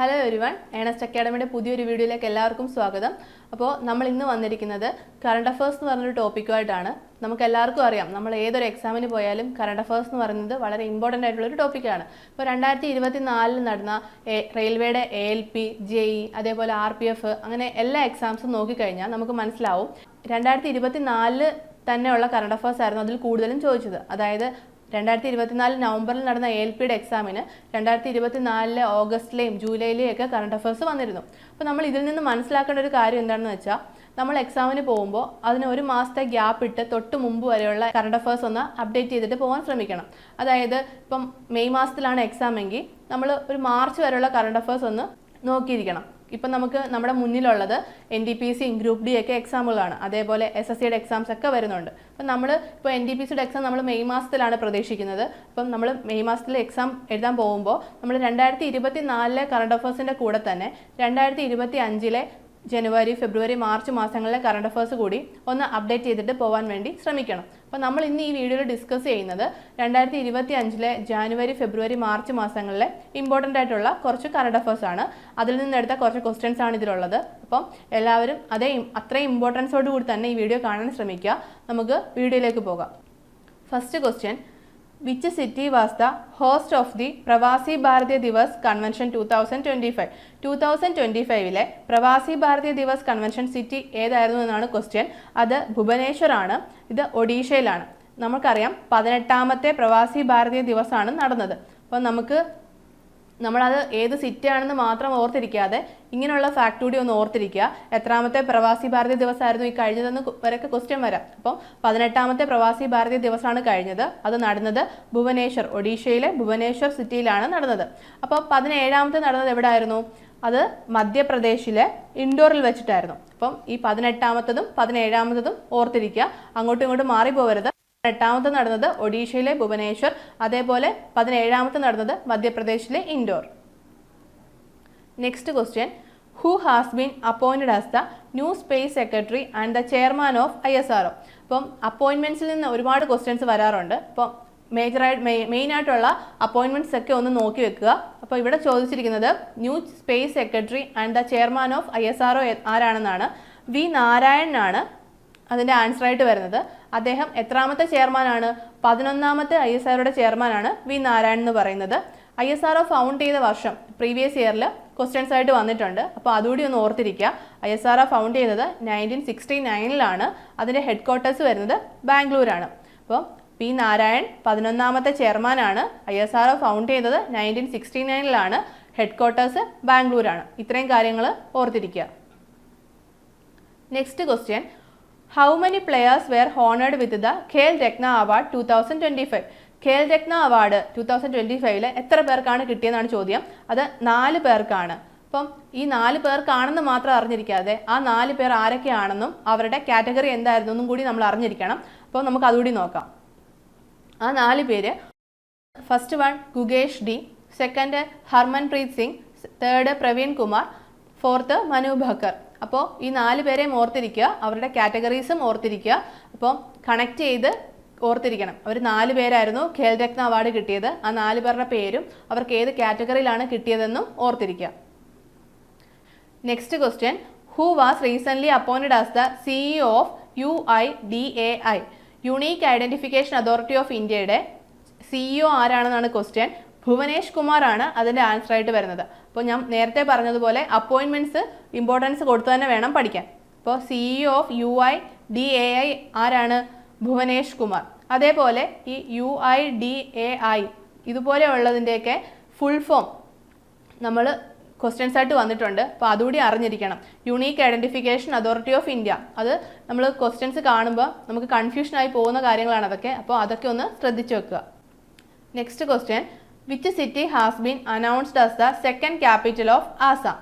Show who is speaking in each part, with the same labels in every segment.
Speaker 1: Hello everyone Ernest അക്കാഡമിയുടെ പുതിയൊരു വീഡിയോയിലേക്ക് എല്ലാവർക്കും സ്വാഗതം. അപ്പോൾ നമ്മൾ ഇന്ന് വന്നിരിക്കുന്നത് കറണ്ട് അഫേഴ്സ് എന്ന് പറഞ്ഞൊരു ടോപ്പിക്കുമായിട്ടാണ് നമുക്ക് എല്ലാവർക്കും അറിയാം നമ്മൾ ഏതൊരു എക്സാമിന് പോയാലും കറണ്ട് അഫേഴ്സ് എന്ന് പറയുന്നത് വളരെ ഇമ്പോർട്ടന്റ് ആയിട്ടുള്ളൊരു ടോപ്പിക്കാണ് ഇപ്പോൾ രണ്ടായിരത്തി ഇരുപത്തി നാലിൽ നടന്ന റെയിൽവേയുടെ A L P J E അതേപോലെ ആർ പി എഫ് അങ്ങനെ എല്ലാ എക്സാംസും നോക്കിക്കഴിഞ്ഞാൽ നമുക്ക് മനസ്സിലാവും. രണ്ടായിരത്തി ഇരുപത്തി നാലിൽ തന്നെയുള്ള കറണ്ട് അഫേഴ്സ് ആയിരുന്നു അതിൽ കൂടുതലും ചോദിച്ചത്. അതായത് രണ്ടായിരത്തി ഇരുപത്തിനാല് നവംബറിൽ നടന്ന എൽ പിയുടെ എക്സാമിന് രണ്ടായിരത്തി ഇരുപത്തിനാലിലെ ഓഗസ്റ്റിലെയും ജൂലൈയിലെയും ഒക്കെ കറണ്ട് അഫയേഴ്സ് വന്നിരുന്നു. അപ്പോൾ നമ്മൾ ഇതിൽ നിന്ന് മനസ്സിലാക്കേണ്ട ഒരു കാര്യം എന്താണെന്ന് വെച്ചാൽ നമ്മൾ എക്സാമിന് പോകുമ്പോൾ അതിന് ഒരു മാസത്തെ ഗ്യാപ്പ് ഇട്ട് തൊട്ട് മുമ്പ് വരെയുള്ള കറണ്ട് അഫയേഴ്സ് ഒന്ന് അപ്ഡേറ്റ് ചെയ്തിട്ട് പോകാൻ ശ്രമിക്കണം. അതായത് ഇപ്പം മെയ് മാസത്തിലാണ് എക്സാം എങ്കിൽ നമ്മൾ ഒരു മാർച്ച് വരെയുള്ള കറണ്ട് അഫയേഴ്സ് ഒന്ന് നോക്കിയിരിക്കണം. ഇപ്പം നമുക്ക് നമ്മുടെ മുന്നിലുള്ളത് N D P C group D ഒക്കെ എക്സാമുകളാണ് അതേപോലെ എസ് എസ് സിയുടെ എക്സാംസ് ഒക്കെ വരുന്നുണ്ട്. അപ്പം നമ്മൾ ഇപ്പോൾ എൻ ഡി പി സിയുടെ എക്സാം നമ്മൾ മെയ് മാസത്തിലാണ് പ്രതീക്ഷിക്കുന്നത്. അപ്പം നമ്മൾ മെയ് മാസത്തിൽ എക്സാം എഴുതാൻ പോകുമ്പോൾ നമ്മൾ രണ്ടായിരത്തി ഇരുപത്തി നാലിലെ കറണ്ട് അഫേഴ്സിന്റെ കൂടെ തന്നെ രണ്ടായിരത്തി ഇരുപത്തി അഞ്ചിലെ ജനുവരി ഫെബ്രുവരി മാർച്ച് മാസങ്ങളിലെ കറണ്ട് അഫേഴ്സ് കൂടി ഒന്ന് അപ്ഡേറ്റ് ചെയ്തിട്ട് പോകാൻ വേണ്ടി ശ്രമിക്കണം. അപ്പോൾ നമ്മൾ ഇന്ന് ഈ വീഡിയോയിൽ ഡിസ്കസ് ചെയ്യുന്നത് രണ്ടായിരത്തി ഇരുപത്തി അഞ്ചിലെ ജാനുവരി ഫെബ്രുവരി മാർച്ച് മാസങ്ങളിലെ ഇമ്പോർട്ടന്റ് ആയിട്ടുള്ള കുറച്ച് കറണ്ട് അഫയേഴ്സ് ആണ്. അതിൽ നിന്നെടുത്ത കുറച്ച് ക്വസ്റ്റ്യൻസ് ആണ് ഇതിലുള്ളത്. അപ്പം എല്ലാവരും അതേ അത്രയും ഇമ്പോർട്ടൻസോട് കൂടി തന്നെ ഈ വീഡിയോ കാണാൻ ശ്രമിക്കുക. നമുക്ക് വീഡിയോയിലേക്ക് പോകാം. First question which city was the host of the Pravasi Bharatiya Divas convention two thousand twenty five two thousand twenty ഫൈവിലെ Pravasi Bharatiya Divas convention city ഏതായിരുന്നു എന്നാണ് ക്വസ്റ്റ്യൻ അത് ഭുവനേശ്വർ ആണ് ഇത് ഒഡീഷയിലാണ്. നമുക്കറിയാം പതിനെട്ടാമത്തെ പ്രവാസി ഭാരതീയ ദിവസമാണ് നടന്നത്. അപ്പോൾ നമുക്ക് നമ്മളത് ഏത് സിറ്റി ആണെന്ന് മാത്രം ഓർത്തിരിക്കാതെ ഇങ്ങനെയുള്ള ഫാക്ട് കൂടി ഒന്ന് ഓർത്തിരിക്കുക. എത്രാമത്തെ പ്രവാസി ഭാരതീയ ദിവസമായിരുന്നു ഈ കഴിഞ്ഞതെന്ന് വരെയൊക്കെ ക്വസ്റ്റ്യൻ വരാം. അപ്പം പതിനെട്ടാമത്തെ പ്രവാസി ഭാരതീയ ദിവസമാണ് കഴിഞ്ഞത്. അത് നടന്നത് ഭുവനേശ്വർ ഒഡീഷയിലെ ഭുവനേശ്വർ സിറ്റിയിലാണ് നടന്നത്. അപ്പോൾ പതിനേഴാമത്തെ നടന്നത് എവിടെയായിരുന്നു അത് മധ്യപ്രദേശിലെ ഇൻഡോറിൽ വെച്ചിട്ടായിരുന്നു. അപ്പം ഈ പതിനെട്ടാമത്തതും പതിനേഴാമത്തതും ഓർത്തിരിക്കുക. അങ്ങോട്ടും ഇങ്ങോട്ടും മാറിപ്പോകരുത് എട്ടാമത്തെ നടന്നത് ഒഡീഷയിലെ ഭുവനേശ്വർ അതേപോലെ പതിനേഴാമത്തെ നടന്നത് മധ്യപ്രദേശിലെ Indore. Next question who has been appointed as the new space secretary and the chairman of I S R അപ്പം അപ്പോയിൻമെന്റ്സിൽ നിന്ന് ഒരുപാട് ക്വസ്റ്റ്യൻസ് വരാറുണ്ട്. അപ്പം മേജറായിട്ട് മെയിൻ ആയിട്ടുള്ള അപ്പോയിൻമെന്റ്സ് ഒക്കെ ഒന്ന് നോക്കി വെക്കുക. അപ്പോൾ ഇവിടെ ചോദിച്ചിരിക്കുന്നത് new space secretary and the chairman of I S R ആരാണെന്നാണ്? V നാരായണനാണ് അതിന്റെ ആൻസർ ആയിട്ട് വരുന്നത് അദ്ദേഹം എത്രാമത്തെ ചെയർമാനാണ് പതിനൊന്നാമത്തെ ഐ എസ് ആറുടെ ചെയർമാനാണ് വി നാരായണൻ എന്ന് പറയുന്നത്. ഐ എസ് ആർ ഫൗണ്ട് ചെയ്ത വർഷം പ്രീവിയസ് ഇയറിൽ ക്വസ്റ്റ്യൻസ് ആയിട്ട് വന്നിട്ടുണ്ട്. അപ്പോൾ അതുകൂടി ഒന്ന് ഓർത്തിരിക്കുക. ഐ എസ് ആർ ഫൗണ്ട് ചെയ്തത് നയന്റീൻ സിക്സ്റ്റി നയനിലാണ് അതിന്റെ ഹെഡ് ക്വാർട്ടേഴ്സ് വരുന്നത് ബാംഗ്ലൂരാണ്. അപ്പോൾ പി നാരായൺ പതിനൊന്നാമത്തെ ചെയർമാനാണ് ഐ എസ് ആർ ഫൗണ്ട് ചെയ്തത് നയന്റീൻ സിക്സ്റ്റി നയനിലാണ് ഹെഡ് ക്വാർട്ടേഴ്സ് ബാംഗ്ലൂരാണ്. ഇത്രയും കാര്യങ്ങൾ ഓർത്തിരിക്കുക. Next question were honoured with the Khel Ratna award two thousand twenty five Khel Ratna award two thousand twenty ഫൈവിൽ എത്ര പേർക്കാണ് കിട്ടിയെന്നാണ് ചോദ്യം. അത് നാല് പേർക്കാണ്. അപ്പം ഈ നാല് പേർക്കാണെന്ന് മാത്രം അറിഞ്ഞിരിക്കാതെ ആ നാല് പേർ ആരൊക്കെയാണെന്നും അവരുടെ കാറ്റഗറി എന്തായിരുന്നു എന്നും കൂടി നമ്മൾ അറിഞ്ഞിരിക്കണം. അപ്പോൾ നമുക്ക് അതുകൂടി നോക്കാം. ആ നാല് പേര് first one Gukesh D second Harmanpreet Singh third Praveen Kumar fourth Manu Bhaker. അപ്പോൾ ഈ നാല് പേരെയും ഓർത്തിരിക്കുക അവരുടെ കാറ്റഗറീസും ഓർത്തിരിക്കുക. അപ്പോൾ കണക്ട് ചെയ്ത് ഓർത്തിരിക്കണം. അവർ നാല് പേരായിരുന്നു ഖേൽ രത്ന അവാർഡ് കിട്ടിയത്. ആ നാല് പേരുടെ പേരും അവർക്ക് ഏത് കാറ്റഗറിയിലാണ് കിട്ടിയതെന്നും ഓർത്തിരിക്കുക. Next question who was recently appointed as the CEO of U I D A I unique identification authority of ഇന്ത്യയുടെ സിഇഒ ആരാണെന്നാണ് ക്വസ്റ്റ്യൻ ഭുവനേഷ് കുമാർ ആണ് അതിന്റെ ആൻസർ ആയിട്ട് വരുന്നത്. അപ്പോൾ ഞാൻ നേരത്തെ പറഞ്ഞതുപോലെ അപ്പോയിൻമെന്റ്സ് ഇമ്പോർട്ടൻസ് കൊടുത്തു തന്നെ വേണം പഠിക്കാൻ. അപ്പോൾ CEO of U I D A I ആരാണ്? ഭുവനേഷ് കുമാർ. അതേപോലെ ഈ U I D A I ഇതുപോലെയുള്ളതിന്റെയൊക്കെ full form നമ്മൾ ക്വസ്റ്റ്യൻസ് ആയിട്ട് വന്നിട്ടുണ്ട്. അപ്പോൾ അതുകൂടി അറിഞ്ഞിരിക്കണം. Unique identification authority of India അത് നമ്മൾ ക്വസ്റ്റ്യൻസ് കാണുമ്പോൾ നമുക്ക് കൺഫ്യൂഷനായി പോകുന്ന കാര്യങ്ങളാണ് അതൊക്കെ. അപ്പോൾ അതൊക്കെ ഒന്ന് ശ്രദ്ധിച്ചു വെക്കുക. Next question which city has been announced as the second capital of Assam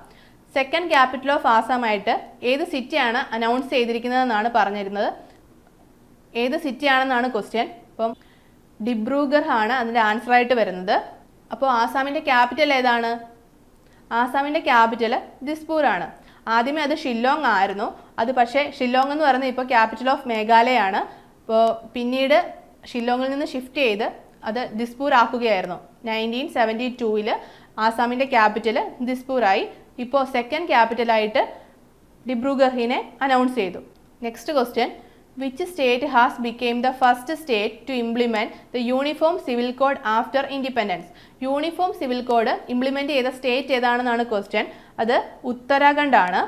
Speaker 1: second capital of Assam ആയിട്ട് ഏത് സിറ്റിയാണ് അനൗൺസ് ചെയ്തിരിക്കുന്നതെന്നാണ് പറഞ്ഞിരുന്നത്? ഏത് സിറ്റിയാണെന്നാണ് ക്വസ്റ്റ്യൻ അപ്പം ഡിബ്രൂഗർ ആണ് അതിന്റെ ആൻസർ ആയിട്ട് വരുന്നത്. അപ്പോൾ ആസാമിന്റെ ക്യാപിറ്റൽ ഏതാണ്? ആസാമിന്റെ ക്യാപിറ്റൽ ദിസ്പൂർ ആണ്. ആദ്യമേ അത് ഷില്ലോങ് ആയിരുന്നു. അത് പക്ഷേ ഷില്ലോങ് എന്ന് പറയുന്നത് ഇപ്പോൾ ക്യാപിറ്റൽ ഓഫ് മേഘാലയ ആണ്. അപ്പോൾ പിന്നീട് ഷില്ലോങ്ങിൽ നിന്ന് ഷിഫ്റ്റ് ചെയ്ത് അത് ദിസ്പൂർ ആക്കുകയായിരുന്നു. നയന്റീൻ സെവന്റി ടൂവിൽ ആസാമിന്റെ ക്യാപിറ്റൽ ദിസ്പൂറായി ഇപ്പോൾ സെക്കൻഡ് ക്യാപിറ്റലായിട്ട് ഡിബ്രുഗഹിനെ അനൗൺസ് ചെയ്തു. Next question which state has become the first state to implement the uniform civil code after independence uniform civil code implement ചെയ്ത സ്റ്റേറ്റ് ഏതാണെന്നാണ് ക്വസ്റ്റ്യൻ അത് ഉത്തരാഖണ്ഡ് ആണ്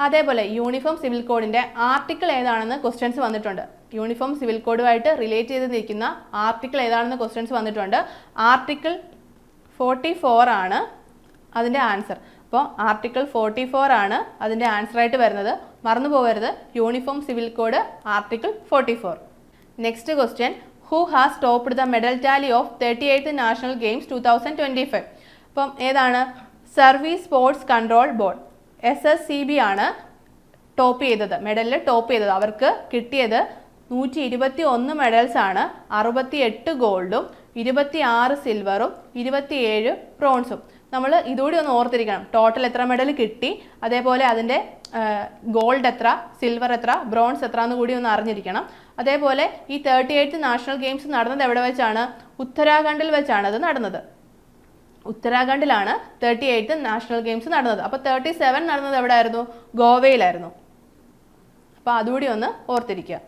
Speaker 1: അതേപോലെ യൂണിഫോം സിവിൽ കോഡിന്റെ ആർട്ടിക്കിൾ ഏതാണെന്ന് ക്വസ്റ്റ്യൻസ് വന്നിട്ടുണ്ട്. യൂണിഫോം സിവിൽ കോഡുമായിട്ട് റിലേറ്റ് ചെയ്ത് നിൽക്കുന്ന ആർട്ടിക്കിൾ ഏതാണെന്ന് ക്വസ്റ്റ്യൻസ് വന്നിട്ടുണ്ട്. ആർട്ടിക്കിൾ ഫോർട്ടി ഫോർ ആണ് അതിന്റെ ആൻസർ അപ്പോൾ ആർട്ടിക്കിൾ ഫോർട്ടി ഫോർ ആണ് അതിന്റെ ആൻസർ ആയിട്ട് വരുന്നത്. മറന്നു പോകരുത്. Uniform civil code article forty four next question who has topped the medal tally of thirty eighth national games two thousand twenty five അപ്പം ഏതാണ്? Service sports control board S S C B ആണ് top ചെയ്തത്. മെഡലിൽ top ചെയ്തത്. അവർക്ക് കിട്ടിയത് നൂറ്റി ഇരുപത്തി ഒന്ന് മെഡൽസ് ആണ്. അറുപത്തി എട്ട് ഗോൾഡും ഇരുപത്തി ആറ് സിൽവറും ഇരുപത്തിയേഴ് ബ്രോൺസും നമ്മൾ ഇതുകൂടി ഒന്ന് ഓർത്തിരിക്കണം. ടോട്ടൽ എത്ര മെഡൽ കിട്ടി? അതേപോലെ അതിന്റെ ഗോൾഡ് എത്ര സിൽവർ എത്ര ബ്രോൺസ് എത്ര എന്ന് കൂടി ഒന്ന് അറിഞ്ഞിരിക്കണം. അതേപോലെ ഈ തേർട്ടി എയ്ത്ത് നാഷണൽ ഗെയിംസ് നടന്നത് എവിടെ വെച്ചാണ്? ഉത്തരാഖണ്ഡിൽ വെച്ചാണ് അത് നടന്നത്. ഉത്തരാഖണ്ഡിലാണ് തേർട്ടി എയ്ത്ത് നാഷണൽ ഗെയിംസ് നടന്നത്. അപ്പോൾ തേർട്ടി സെവൻ നടന്നത് എവിടെയായിരുന്നു ഗോവയിലായിരുന്നു. അപ്പോൾ അതുകൂടി ഒന്ന് ഓർത്തിരിക്കുക.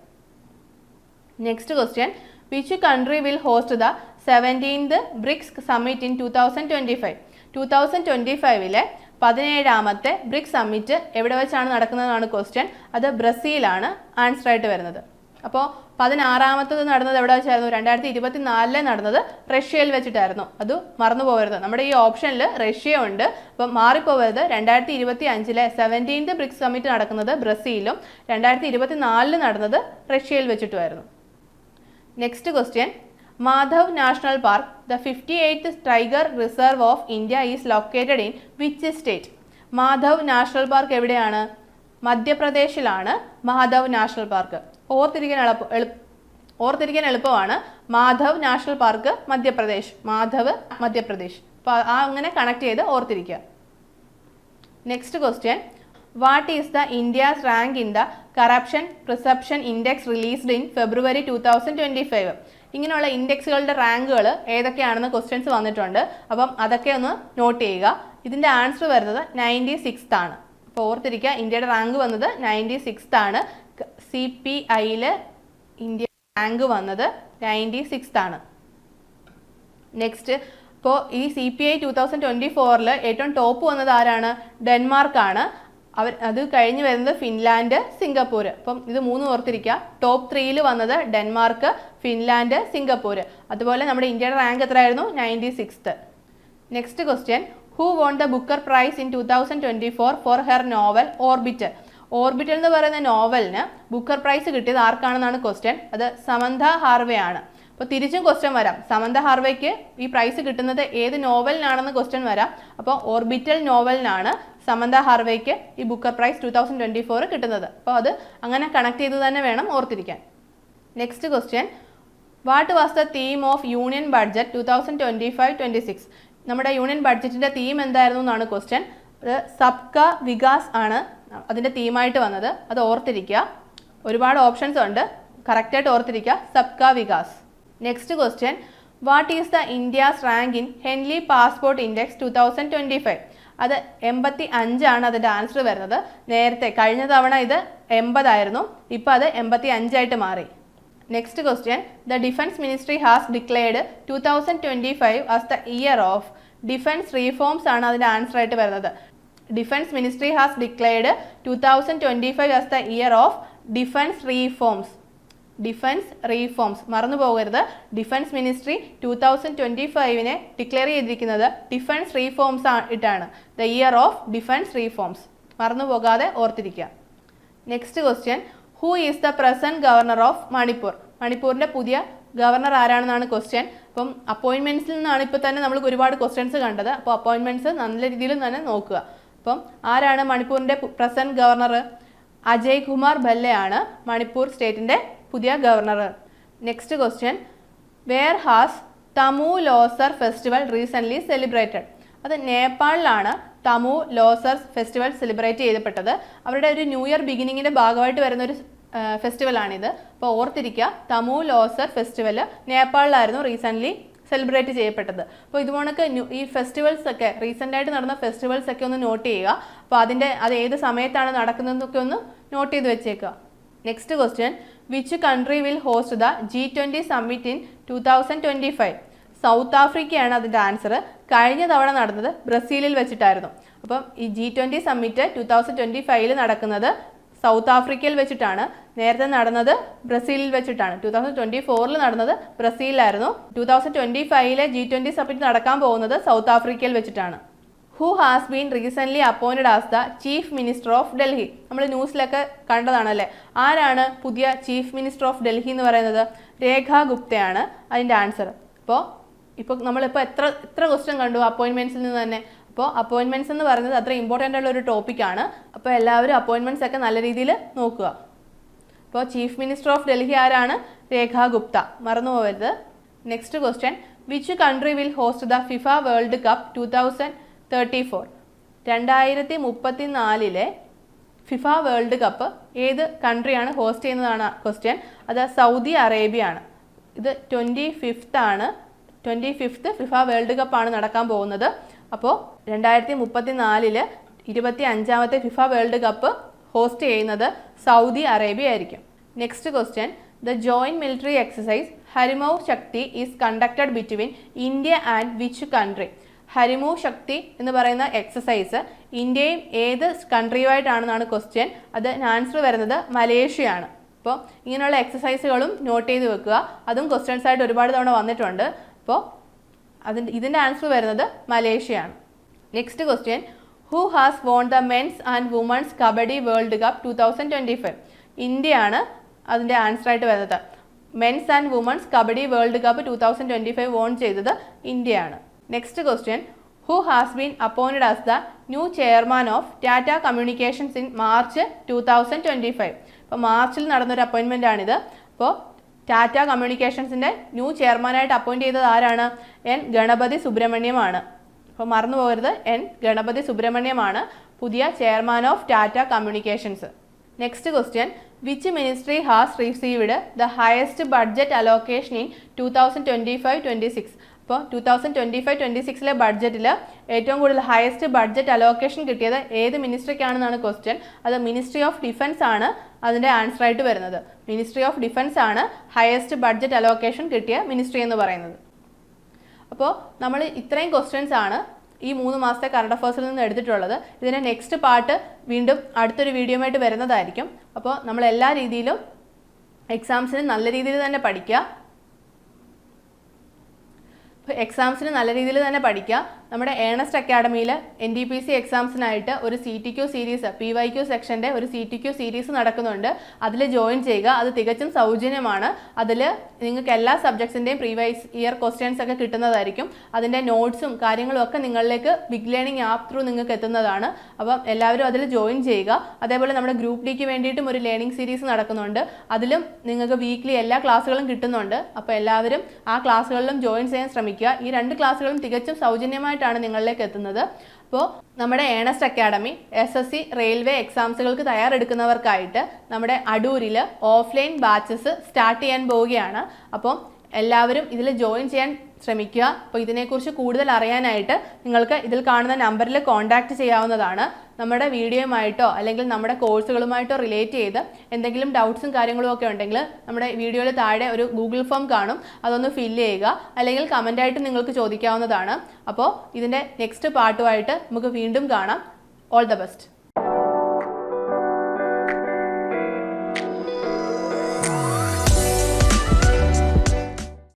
Speaker 1: Next question which country will host the seventeenth BRICS summit in two thousand twenty five two thousand twenty ഫൈവിലെ പതിനേഴാമത്തെ ബ്രിക്സ് സമ്മിറ്റ് എവിടെ വെച്ചാണ് നടക്കുന്നതെന്നാണ് ക്വസ്റ്റ്യൻ അത് ബ്രസീലാണ് ആൻസർ ആയിട്ട് വരുന്നത്. അപ്പോൾ പതിനാറാമത്തത് നടന്നത് എവിടെ വെച്ചായിരുന്നു? രണ്ടായിരത്തി ഇരുപത്തി നാലിലെ നടന്നത് റഷ്യയിൽ വെച്ചിട്ടായിരുന്നു. അത് മറന്നു പോകരുത്. നമ്മുടെ ഈ ഓപ്ഷനിൽ റഷ്യ ഉണ്ട് അപ്പം മാറിപ്പോകരുത്. രണ്ടായിരത്തി ഇരുപത്തി അഞ്ചിലെ സെവന്റീൻത് ബ്രിക്സ് സമ്മിറ്റ് നടക്കുന്നത് ബ്രസീലും രണ്ടായിരത്തി ഇരുപത്തി നാലിൽ നടന്നത് റഷ്യയിൽ വെച്ചിട്ടുമായിരുന്നു. Next question Madhav national park the fifty eighth tiger reserve of India is located in which state Madhav national park എവിടെയാണ്? മധ്യപ്രദേശിലാണ് മാധവ് നാഷണൽ പാർക്ക്. ഓർത്തിരിക്കാൻ എളുപ്പ എളു ഓർത്തിരിക്കാൻ എളുപ്പമാണ് മാധവ് നാഷണൽ പാർക്ക് മധ്യപ്രദേശ് മാധവ് മധ്യപ്രദേശ്. അപ്പോൾ ആ അങ്ങനെ കണക്ട് ചെയ്ത് ഓർത്തിരിക്കുക. Next question what is the India's rank in the corruption perception index released in February two thousand twenty five ഇങ്ങനെയുള്ള ഇൻഡെക്സുകളുടെ റാങ്കുകൾ ഏതൊക്കെയാണെന്ന് ക്വസ്റ്റ്യൻസ് വന്നിട്ടുണ്ട്. അപ്പം അതൊക്കെ ഒന്ന് നോട്ട് ചെയ്യുക. ഇതിന്റെ ആൻസർ വരുന്നത് നയന്റി സിക്സ്ത് ആണ്. അപ്പോൾ ഓർത്തിരിക്കുക ഇന്ത്യയുടെ റാങ്ക് വന്നത് നയന്റി സിക്സ്ത് ആണ് സി പി ഐയിൽ ഇന്ത്യ റാങ്ക് വന്നത് നയന്റി സിക്സ്ത് ആണ്. നെക്സ്റ്റ് ഇപ്പോൾ ഈ C P I two thousand twenty ഫോറിൽ ഏറ്റവും ടോപ്പ് വന്നത് ആരാണ്? ഡെൻമാർക്കാണ് അവർ അത് കഴിഞ്ഞ് വരുന്നത് ഫിൻലാൻഡ് സിംഗപ്പൂർ അപ്പം ഇത് മൂന്ന് ഓർത്തിരിക്കുക. ടോപ്പ് ത്രീയിൽ വന്നത് ഡെൻമാർക്ക് ഫിൻലാൻഡ് സിംഗപ്പൂർ അതുപോലെ നമ്മുടെ ഇന്ത്യയുടെ റാങ്ക് എത്രയായിരുന്നു? Ninety sixth next question who won the Booker prize in two thousand twenty four for her novel orbiter orbital എന്ന് പറയുന്ന നോവലിന് ബുക്കർ പ്രൈസ് കിട്ടിയത് ആർക്കാണെന്നാണ് ക്വസ്റ്റ്യൻ അത് സമന്ത ഹാർവേ ആണ്. അപ്പോൾ തിരിച്ചും ക്വസ്റ്റ്യൻ വരാം. സമന്ത ഹാർവേക്ക് ഈ പ്രൈസ് കിട്ടുന്നത് ഏത് നോവലിനാണെന്ന് ക്വസ്റ്റ്യൻ വരാം. അപ്പോൾ ഓർബിറ്റൽ നോവലിനാണ് സമന്ത ഹാർവേക്ക് ഈ Booker prize two thousand twenty four കിട്ടുന്നത്. അപ്പോൾ അത് അങ്ങനെ കണക്ട് ചെയ്ത് തന്നെ വേണം ഓർത്തിരിക്കാൻ. Next question what was the theme of union budget two thousand twenty five twenty six നമ്മുടെ യൂണിയൻ ബഡ്ജറ്റിന്റെ തീം എന്തായിരുന്നു എന്നാണ് ക്വസ്റ്റ്യൻ അത് സബ്ക വികാസ് ആണ് അതിന്റെ തീമായിട്ട് വന്നത്. അത് ഓർത്തിരിക്കുക. ഒരുപാട് ഓപ്ഷൻസ് ഉണ്ട്. കറക്റ്റായിട്ട് ഓർത്തിരിക്കുക. Sabka Vikas. Next question what is the India's rank in Henley passport index two thousand twenty five അത് എൺപത്തി അഞ്ചാണ് അതിന്റെ ആൻസർ വരുന്നത്. നേരത്തെ കഴിഞ്ഞ തവണ ഇത് എൺപതായിരുന്നു ഇപ്പോൾ അത് എൺപത്തി അഞ്ചായിട്ട് മാറി. Next question the defence ministry has declared two thousand twenty five as the year of defence reforms ആണ് അതിന്റെ ആൻസർ ആയിട്ട് വരുന്നത്. Defence ministry has declared two thousand twenty five as the year of defence reforms defence reforms മറന്നു പോകരുത്. Defence ministry two thousand twenty ഫൈവിനെ declare ചെയ്തിരിക്കുന്നത് defence reforms ആയിട്ടാണ് the year of defence reforms മറന്നു പോകാതെ ഓർത്തിരിക്കുക. Next question who is the present governor of Manipur മണിപ്പൂരിന്റെ പുതിയ governor ആരാണെന്നാണ് question അപ്പം അപ്പോയിൻമെന്റ്സിൽ നിന്നാണ് ഇപ്പോൾ തന്നെ നമ്മൾ ഒരുപാട് ക്വസ്റ്റ്യൻസ് കണ്ടത്. അപ്പോൾ അപ്പോയിൻമെന്റ്സ് നല്ല രീതിയിൽ തന്നെ നോക്കുക. അപ്പം ആരാണ് മണിപ്പൂരിന്റെ പ്രസന്റ് ഗവർണർ അജയ് കുമാർ ഭല്ലയാണ് മണിപ്പൂർ സ്റ്റേറ്റിന്റെ പുതിയ governor next question where has Tamu Losar festival recently celebrated അത് നേപ്പാളിലാണ് തമു ലോസർ ഫെസ്റ്റിവൽ സെലിബ്രേറ്റ് ചെയ്യപ്പെട്ടത് അവരുടെ ഒരു ന്യൂ ഇയർ ബിഗിനിങ്ങിന്റെ ഭാഗമായിട്ട് വരുന്ന ഒരു ഫെസ്റ്റിവലാണിത് അപ്പോൾ ഓർത്തിരിക്കുക തമു ലോസർ ഫെസ്റ്റിവൽ നേപ്പാളിലായിരുന്നു റീസെന്റ്ലി സെലിബ്രേറ്റ് ചെയ്യപ്പെട്ടത്. അപ്പോൾ ഇതുപോലൊക്കെ ഈ ഫെസ്റ്റിവൽസ് ഒക്കെ ആയിട്ട് നടന്ന ഫെസ്റ്റിവൽസ് ഒക്കെ ഒന്ന് നോട്ട് ചെയ്യുക. അപ്പോൾ അതിന്റെ അത് ഏത് സമയത്താണ് നടക്കുന്നതെന്നൊക്കെ ഒന്ന് നോട്ട് ചെയ്ത് വെച്ചേക്കുക. Next question which country will host the G twenty summit in two thousand twenty five South ആഫ്രിക്കയാണ് അതിന്റെ ആൻസർ കഴിഞ്ഞ തവണ നടന്നത് ബ്രസീലിൽ വെച്ചിട്ടായിരുന്നു. അപ്പം ഈ G twenty summit two thousand twenty ഫൈവിൽ നടക്കുന്നത് സൗത്ത് ആഫ്രിക്കയിൽ വെച്ചിട്ടാണ് നേരത്തെ നടന്നത്. ബ്രസീലിൽ വെച്ചിട്ടാണ്. ടു തൗസൻഡ് ട്വന്റി ഫോറിൽ നടന്നത് ബ്രസീലിലായിരുന്നു. ടു തൗസൻഡ് ട്വന്റി ഫൈവിലെ ജി ട്വന്റി സമ്മിറ്റ് നടക്കാൻ പോകുന്നത് സൗത്ത് ആഫ്രിക്കയിൽ വെച്ചിട്ടാണ്. Who has been recently appointed as the chief minister of Delhi നമ്മൾ ന്യൂസിലൊക്കെ കണ്ടതാണല്ലേ? ആരാണ് പുതിയ ചീഫ് മിനിസ്റ്റർ ഓഫ് ഡൽഹി എന്ന് പറയുന്നത്? രേഖ ഗുപ്തയാണ് അതിന്റെ ആൻസർ അപ്പോൾ ഇപ്പോൾ നമ്മളിപ്പോൾ എത്ര എത്ര ക്വസ്റ്റ്യൻ കണ്ടു? അപ്പോയിൻമെന്റ്സിൽ നിന്ന് തന്നെ അപ്പോൾ അപ്പോയിൻമെന്റ്സ് എന്ന് പറയുന്നത് അത്ര ഇമ്പോർട്ടന്റ് ഉള്ള ഒരു ടോപ്പിക്കാണ് അപ്പോൾ എല്ലാവരും അപ്പോയിൻമെന്റ്സ് ഒക്കെ നല്ല രീതിയിൽ നോക്കുക. അപ്പോൾ ചീഫ് മിനിസ്റ്റർ ഓഫ് ഡൽഹി ആരാണ്? രേഖ ഗുപ്ത. മറന്നു പോകരുത്. Next question which country will host the FIFA world cup two thousand thirty four രണ്ടായിരത്തി മുപ്പത്തി നാലിലെ ഫിഫ വേൾഡ് കപ്പ് ഏത് കൺട്രിയാണ് ഹോസ്റ്റ് ചെയ്യുന്നതാണ് ക്വസ്റ്റ്യൻ അത് സൗദി അറേബ്യ ആണ് ഇത് ട്വന്റി ഫിഫ്ത്ത് ആണ്. ട്വന്റി ഫിഫ്ത്ത് ഫിഫ വേൾഡ് കപ്പാണ് നടക്കാൻ പോകുന്നത്. അപ്പോൾ രണ്ടായിരത്തി മുപ്പത്തി നാലിൽ ഇരുപത്തി അഞ്ചാമത്തെ ഫിഫ വേൾഡ് കപ്പ് ഹോസ്റ്റ് ചെയ്യുന്നത് സൗദി അറേബ്യ ആയിരിക്കും. Next question the joint military exercise Harimau Shakti is conducted between India and which country Harimau Shakti എന്ന് പറയുന്ന എക്സസൈസ് ഇന്ത്യയും ഏത് കൺട്രിയുമായിട്ടാണെന്നാണ് ക്വസ്റ്റ്യൻ അത് ആൻസർ വരുന്നത് മലേഷ്യയാണ്. അപ്പോൾ ഇങ്ങനെയുള്ള എക്സസൈസുകളും നോട്ട് ചെയ്ത് വെക്കുക. അതും ക്വസ്റ്റ്യൻസ് ആയിട്ട് ഒരുപാട് തവണ വന്നിട്ടുണ്ട്. അപ്പോൾ അതിന്റെ ഇതിന്റെ ആൻസർ വരുന്നത് മലേഷ്യയാണ്. Next question who has won the men's and women's kabaddi world cup two thousand twenty five ഇന്ത്യയാണ് അതിന്റെ ആൻസർ ആയിട്ട് വരുന്നത്. Men's and women's kabaddi world cup two thousand twenty five won ചെയ്തത് ഇന്ത്യയാണ്. Next question who has been appointed as the new chairman of Tata communications in March two thousand twenty five അപ്പോൾ മാർച്ചിൽ നടന്നൊരു അപ്പോയിൻമെന്റ് ആണിത്. അപ്പോൾ ടാറ്റ കമ്മ്യൂണിക്കേഷൻസിന്റെ ന്യൂ ചെയർമാനായിട്ട് അപ്പോയിന്റ് ചെയ്തത് ആരാണ്? എൻ ഗണപതി സുബ്രഹ്മണ്യമാണ്. അപ്പോൾ മറന്നു പോകരുത്. എൻ ഗണപതി സുബ്രഹ്മണ്യമാണ് പുതിയ chairman of Tata communications next question which ministry has received the highest budget allocation in two thousand twenty five twenty six അപ്പോൾ two thousand twenty five twenty സിക്സിലെ ബഡ്ജറ്റിൽ ഏറ്റവും കൂടുതൽ ഹയസ്റ്റ് ബഡ്ജറ്റ് അലോക്കേഷൻ കിട്ടിയത് ഏത് മിനിസ്ട്രിക്കാണെന്നാണ് ക്വസ്റ്റ്യൻ അത് മിനിസ്ട്രി ഓഫ് ഡിഫൻസ് ആണ് അതിന്റെ ആൻസർ ആയിട്ട് വരുന്നത്. മിനിസ്ട്രി ഓഫ് ഡിഫൻസ് ആണ് ഹയസ്റ്റ് ബഡ്ജറ്റ് അലോക്കേഷൻ കിട്ടിയ മിനിസ്ട്രി എന്ന് പറയുന്നത്. അപ്പോൾ നമ്മൾ ഇത്രയും ക്വസ്റ്റ്യൻസ് ആണ് ഈ മൂന്ന് മാസത്തെ കറണ്ട് അഫേഴ്സിൽ നിന്ന് എടുത്തിട്ടുള്ളത്. ഇതിന്റെ നെക്സ്റ്റ് പാർട്ട് വീണ്ടും അടുത്തൊരു വീഡിയോ ആയിട്ട് വരുന്നതായിരിക്കും. അപ്പോൾ നമ്മൾ എല്ലാ രീതിയിലും എക്സാംസിന് നല്ല രീതിയിൽ തന്നെ പഠിക്കുക. അപ്പോൾ എക്സാംസിന് നല്ല രീതിയിൽ തന്നെ പഠിക്കുക. നമ്മുടെ ഏണസ്റ്റ് അക്കാഡമിയിൽ എൻ ഡി പി സി എക്സാംസിനായിട്ട് ഒരു C T Q series P Y Q സെക്ഷന്റെ ഒരു സി ടി ക്യു സീരീസ് നടക്കുന്നുണ്ട്. അതിൽ ജോയിൻ ചെയ്യുക. അത് തികച്ചും സൗജന്യമാണ്. അതിൽ നിങ്ങൾക്ക് എല്ലാ സബ്ജക്ട്സിന്റെയും പ്രീവൈസ് ഇയർ ക്വസ്റ്റ്യൻസ് ഒക്കെ കിട്ടുന്നതായിരിക്കും. അതിന്റെ നോട്ട്സും കാര്യങ്ങളും ഒക്കെ നിങ്ങളിലേക്ക് ബിഗ് ലേണിംഗ് ആപ്പ് ത്രൂ നിങ്ങൾക്ക് എത്തുന്നതാണ്. അപ്പം എല്ലാവരും അതിൽ ജോയിൻ ചെയ്യുക. അതേപോലെ നമ്മുടെ ഗ്രൂപ്പ് ഡിക്ക് വേണ്ടിയിട്ടും ഒരു ലേണിംഗ് സീരീസ് നടക്കുന്നുണ്ട്. അതിലും നിങ്ങൾക്ക് വീക്ക്ലി എല്ലാ ക്ലാസ്സുകളും കിട്ടുന്നുണ്ട്. അപ്പോൾ എല്ലാവരും ആ ക്ലാസ്സുകളിലും ജോയിൻ ചെയ്യാൻ ശ്രമിക്കുക. ഈ രണ്ട് ക്ലാസ്സുകളും തികച്ചും സൗജന്യമായിട്ടാണ് നിങ്ങളിലേക്ക് എത്തുന്നത്. അപ്പോൾ നമ്മുടെ Earnest academy S S C railway എക്സാംസുകൾക്ക് തയ്യാറെടുക്കുന്നവർക്കായിട്ട് നമ്മുടെ അടൂരിൽ ഓഫ്ലൈൻ ബാച്ചസ് സ്റ്റാർട്ട് ചെയ്യാൻ പോവുകയാണ്. അപ്പം എല്ലാവരും ഇതിൽ ജോയിൻ ചെയ്യാൻ ശ്രമിക്കുക. അപ്പോൾ ഇതിനെക്കുറിച്ച് കൂടുതൽ അറിയാനായിട്ട് നിങ്ങൾക്ക് ഇതിൽ കാണുന്ന നമ്പറിൽ കോൺടാക്റ്റ് ചെയ്യാവുന്നതാണ്. നമ്മുടെ വീഡിയോയുമായിട്ടോ അല്ലെങ്കിൽ നമ്മുടെ കോഴ്സുകളുമായിട്ടോ റിലേറ്റ് ചെയ്ത് എന്തെങ്കിലും ഡൗട്ട്സും കാര്യങ്ങളും ഒക്കെ ഉണ്ടെങ്കിൽ നമ്മുടെ വീഡിയോയിൽ താഴെ ഒരു ഗൂഗിൾ ഫോം കാണും. അതൊന്ന് ഫില്ല് ചെയ്യുക. അല്ലെങ്കിൽ കമന്റായിട്ട് നിങ്ങൾക്ക് ചോദിക്കാവുന്നതാണ്. അപ്പോൾ ഇതിന്റെ നെക്സ്റ്റ് പാർട്ടുമായിട്ട് നമുക്ക് വീണ്ടും കാണാം. All the best